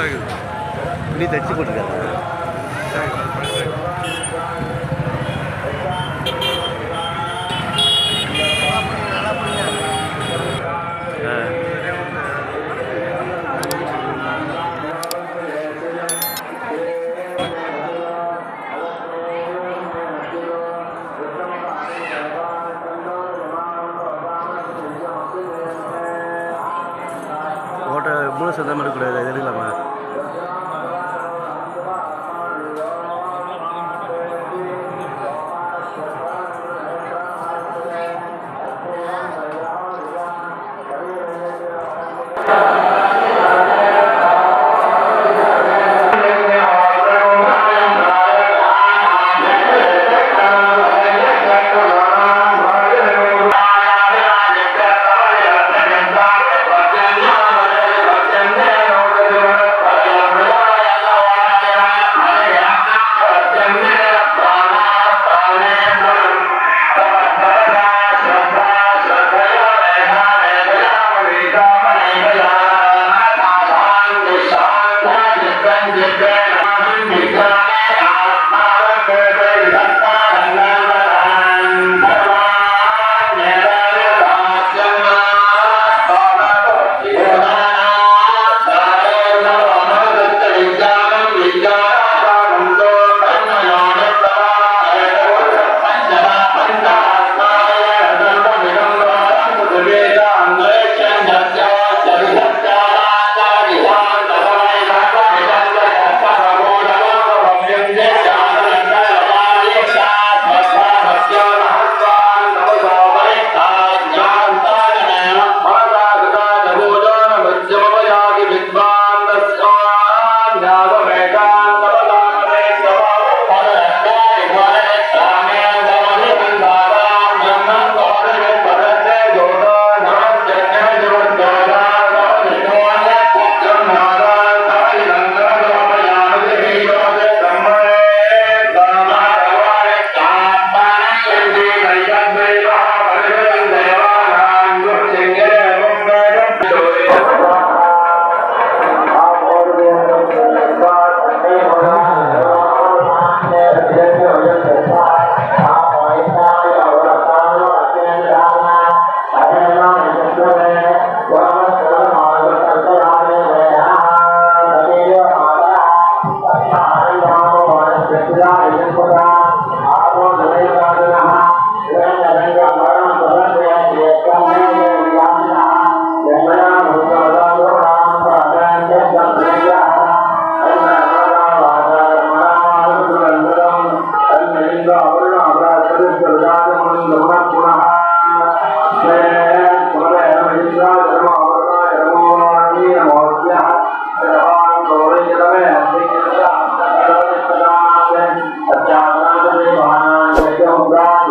मी त्याची बोलतो மூணு சதம் எடுக்கக்கூடாது எதிரில்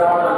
Yeah.